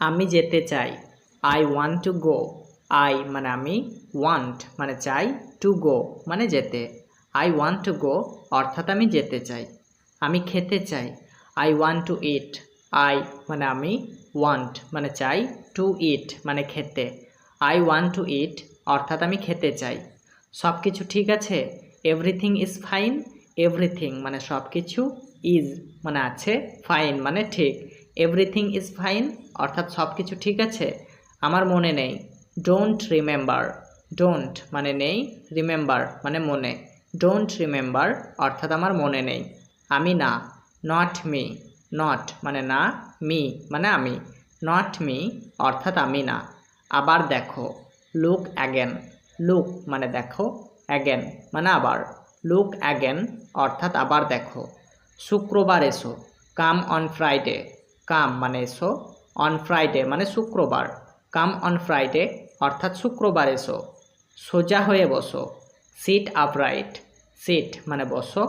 আমি যেতে চাই। I want to go I মানে আমি ওয়ান্ট মানে চাই টু গো মানে যেতে। আই ওয়ান্ট টু গো অর্থাৎ আমি যেতে চাই। আমি খেতে চাই। I want to eat I মানে আমি ওয়ান্ট মানে চাই টু ইট মানে খেতে। আই ওয়ান্ট টু ইট অর্থাৎ আমি খেতে চাই। সব কিছু ঠিক আছে? এভরিথিং ইজ ফাইন এভরিথিং মানে সব কিছু ইজ মানে আছে? ফাইন মানে ঠিক। এভরিথিং ইজ ফাইন, অর্থাৎ সব কিছু ঠিক আছে, আমার মনে নেই। ডোন্ট রিমেম্বার, ডোন্ট মানে নেই, রিমেম্বার মানে মনে। ডোন্ট রিমেম্বার, অর্থাৎ আমার মনে নেই। আমি না, নট মি, নট মানে না, মি মানে আমি। নট মি, অর্থাৎ আমি না। আবার দেখো লুক অ্যাগেন লুক মানে দেখো অ্যাগেন মানে আবার। লুক অ্যাগেন অর্থাৎ আবার দেখো। শুক্রবার এসো কাম অন ফ্রাইডে কাম মানে এসো অন ফ্রাইডে মানে শুক্রবার। কাম অন ফ্রাইডে অর্থাৎ শুক্রবার এসো। সোজা হয়ে বসো। সিট আপরাইট সিট মানে বসো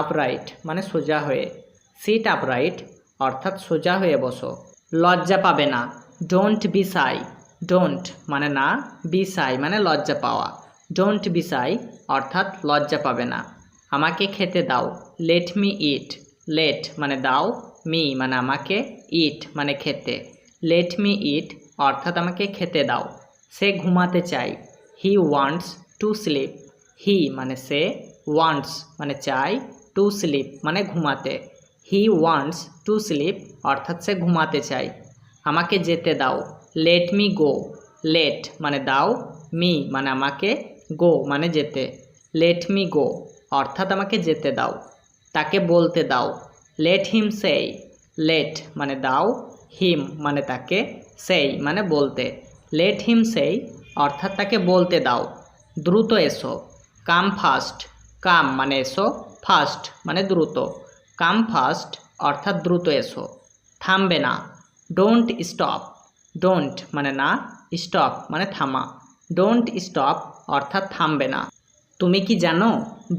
আপরাইট মানে সোজা হয়ে। সিট আপরাইট অর্থাৎ সোজা হয়ে বসো। লজ্জা পাবে না। ডোন্ট বি সাই ডোন্ট মানে না বি সাই মানে লজ্জা পাওয়া। ডোন্ট বি সাই অর্থাৎ লজ্জা পাবে না। আমাকে খেতে দাও। লেট মি ইট লেট মানে দাও। মি মানে আমাকে ইট মানে খেতে। লেট মি ইট অর্থাৎ আমাকে খেতে দাও। সে ঘুমাতে চাই। He wants to sleep he মানে সে ওয়ান্টস মানে চাই টু স্লিপ মানে ঘুমাতে। হি ওয়ান্টস টু স্লিপ অর্থাৎ সে ঘুমাতে চাই। আমাকে যেতে দাও। লেট মি গো লেট মানে দাও। মি মানে আমাকে গো মানে যেতে। লেট মি গো অর্থাৎ আমাকে যেতে দাও। তাকে বলতে দাও। লেট হিম সেই লেট মানে দাও হিম মানে তাকে সেই মানে বলতে। লেট হিম সেই অর্থাৎ তাকে বলতে দাও। দ্রুত এসো। কাম ফাস্ট কাম মানে এসো ফাস্ট মানে দ্রুত। কাম ফাস্ট অর্থাৎ দ্রুত এসো। থামবে না। ডোন্ট স্টপ ডোন্ট মানে না স্টপ মানে থামা। ডোন্ট স্টপ অর্থাৎ থামবে না। তুমি কি জানো?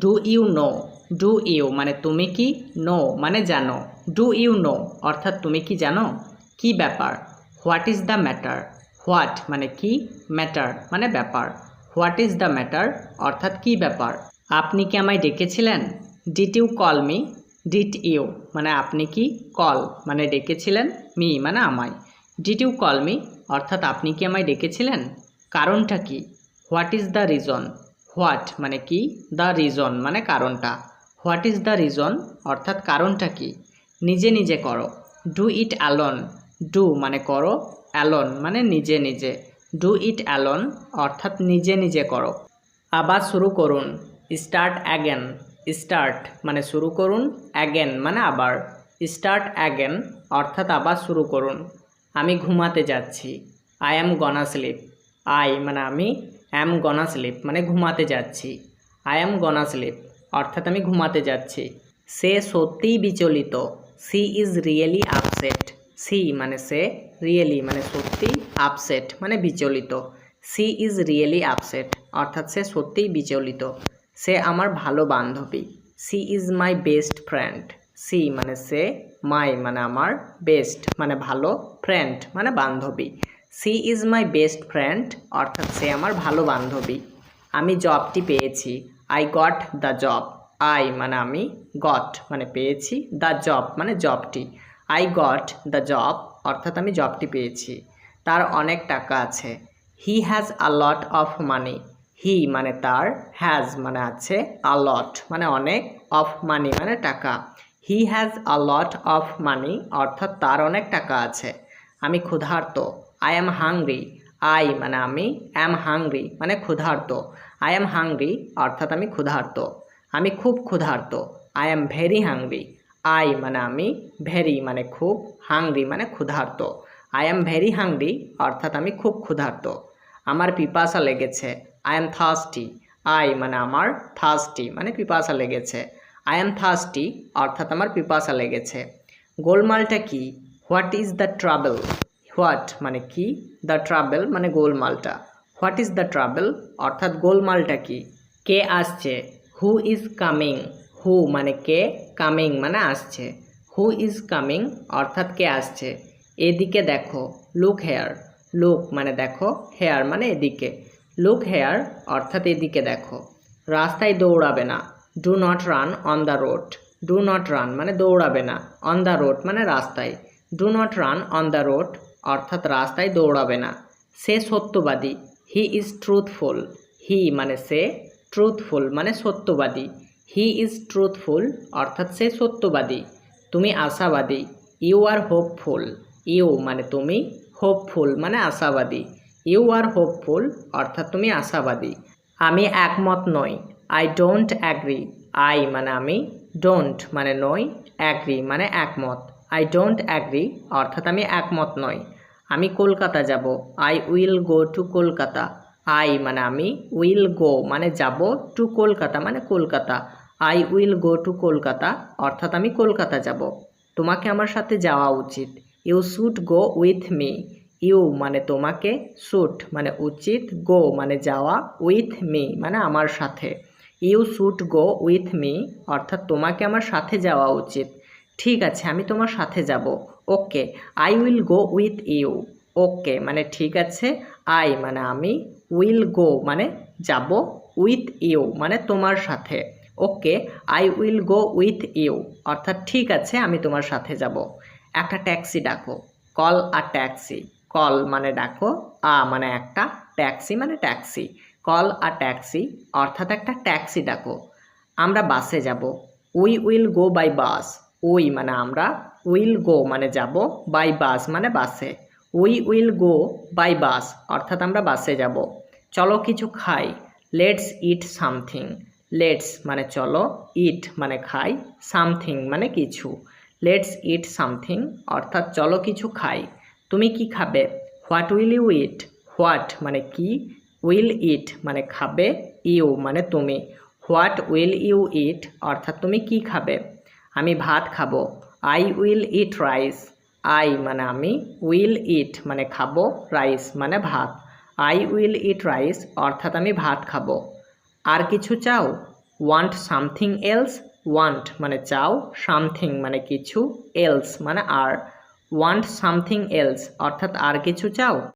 Do you know do you মানে তুমি কি? নো মানে জানো। ডু ইউ নো অর্থাৎ তুমি কি জানো? কি ব্যাপার? What is the matter what মানে কি? ম্যাটার মানে ব্যাপার। হোয়াট ইজ দ্য ম্যাটার অর্থাৎ কি ব্যাপার? আপনি কি আমায় ডেকেছিলেন? Did you call me did you মানে আপনি কি? কল মানে ডেকেছিলেন? মি মানে আমায়। ডিট ইউ কল মি অর্থাৎ আপনি কি আমায় ডেকেছিলেন? কারণটা কি? What is the reason what মানে কি? দ্য রিজন মানে কারণটা। What is the reason? অর্থাৎ কারণটা কি? নিজে নিজে করো। Do it alone. ডু মানে করো, অ্যালন মানে নিজে নিজে। ডু ইট অ্যালন অর্থাৎ নিজে নিজে করো। আবার শুরু করুন। Start again. স্টার্ট মানে শুরু করুন, অ্যাগেন মানে আবার। স্টার্ট অ্যাগেন অর্থাৎ আবার শুরু করুন। আমি ঘুমাতে যাচ্ছি। I am gonna sleep. I মানে আমি অ্যাম গনা স্লিপ মানে ঘুমাতে যাচ্ছি। I am gonna sleep. অর্থাৎ আমি ঘুমাতে যাচ্ছি। সে সত্যিই বিচলিত। She is really upset. She মানে সে রিয়েলি মানে সত্যি আপসেট মানে বিচলিত। She is really upset. অর্থাৎ সে সত্যিই বিচলিত। সে আমার ভালো বান্ধবী। She is my best friend. She মানে সে মাই মানে আমার বেস্ট মানে ভালো ফ্রেন্ড মানে বান্ধবী। She is my best friend. অর্থাৎ সে আমার ভালো বান্ধবী। আমি জবটি পেয়েছি। I got the job I মানে আমি গট মানে পেয়েছি। দ্য জব মানে জবটি আই গট দ্য জব অর্থাৎ আমি জবটি পেয়েছি। তার অনেক টাকা আছে। He has a lot of money he মানে তার হ্যাজ মানে আছে আ লট মানে অনেক অফ মানি মানে টাকা। He has a lot of money অর্থাৎ তার অনেক টাকা আছে। আমি ক্ষুধার্ত। আই অ্যাম হাংরি আই মানে আমি অ্যাম হাংরি মানে ক্ষুধার্ত। আই অ্যাম হাংরি অর্থাৎ আমি ক্ষুধার্ত। আমি খুব ক্ষুধার্ত। I am very hungry I মানে আমি ভেরি মানে খুব হাংরি মানে ক্ষুধার্ত। আই অ্যাম ভেরি হাংরি অর্থাৎ আমি খুব ক্ষুধার্ত। আমার পিপাসা লেগেছে। আই এম থার্স্টি আই মানে আমার থার্স্টি মানে পিপাসা লেগেছে। আই এম থার্স্টি অর্থাৎ আমার পিপাসা লেগেছে। গোলমালটা কি? What is the trouble what মানে কি? দ্য ট্রাভেল মানে গোলমালটা। What is the trouble? অর্থাৎ গোলমালটা কি? কে আসছে? Who is coming. হু মানে কে? কামিং মানে আসছে। হু ইজ কামিং অর্থাৎ কে আসছে? এদিকে দেখো লুক হেয়ার লুক মানে দেখো হেয়ার মানে এদিকে। লুক হেয়ার অর্থাৎ এদিকে দেখো। রাস্তায় দৌড়াবে না। Do not run on the road do not run মানে দৌড়াবে না। অন দ্য রোড মানে রাস্তায়। Do not run on the road অর্থাৎ রাস্তায় দৌড়াবে না। সে সত্যবাদী। হি ইজ ট্রুথফুল হি মানে সে ট্রুথফুল মানে সত্যবাদী। হি ইজ ট্রুথফুল অর্থাৎ সে সত্যবাদী। তুমি আশাবাদী। ইউ আর হোপফুল ইউ মানে তুমি হোপফুল মানে আশাবাদী। ইউ আর হোপফুল অর্থাৎ তুমি আশাবাদী। আমি একমত নই। আই ডোন্ট অ্যাগ্রি আই মানে আমি ডোন্ট মানে নই। অ্যাগ্রি মানে একমত। আই ডোন্ট অ্যাগ্রি অর্থাৎ আমি একমত নই। আমি কলকাতা যাব। I will go to Kolkata. I মানে আমি উইল গো মানে যাব টু কলকাতা মানে Kolkata. I will go to Kolkata অর্থাৎ আমি কলকাতা যাব। তোমাকে আমার সাথে যাওয়া উচিত। You should go with me you মানে তোমাকে শুট মানে উচিত গো মানে যাওয়া উইথ মি মানে আমার সাথে। You should go with me অর্থাৎ তোমাকে আমার সাথে যাওয়া উচিত। ঠিক আছে, আমি তোমার সাথে যাব। Okay I will go with you okay মানে ঠিক আছে আই মানে আমি উইল গো মানে যাব উইথ ইউ মানে তোমার সাথে। Okay I will go with you অর্থাৎ ঠিক আছে, আমি তোমার সাথে যাব। একটা ট্যাক্সি ডাকো কল আর ট্যাক্সি কল মানে ডাকো, আ মানে একটা ট্যাক্সি মানে ট্যাক্সি কল আর ট্যাক্সি অর্থাৎ একটা ট্যাক্সি ডাকো। আমরা বাসে যাব we will go by bus we মানে আমরা উইল গো মানে যাব বাই বাস মানে বাসে we will go by bus অর্থাৎ আমরা বাসে যাব। চলো কিছু খাই। লেটস ইট সামথিং লেটস মানে চলো ইট মানে খাই। সামথিং মানে কিছু। লেটস ইট সামথিং অর্থাৎ চলো কিছু খাই। তুমি কি খাবে? What will you eat what মানে কি? উইল ইট মানে খাবে। ইউ মানে তুমি। হোয়াট উইল ইউ ইট অর্থাৎ তুমি কি খাবে? আমি ভাত খাব। I will eat rice I মানে আমি উইল ইট মানে খাব রাইস মানে ভাত। আই উইল ইট রাইস অর্থাৎ আমি ভাত খাব। আর কিছু চাও? ওয়ান্ট সামথিং এলস ওয়ান্ট মানে চাও সামথিং মানে কিছু এলস মানে আর ওয়ান্ট সামথিং এলস অর্থাৎ আর কিছু চাও?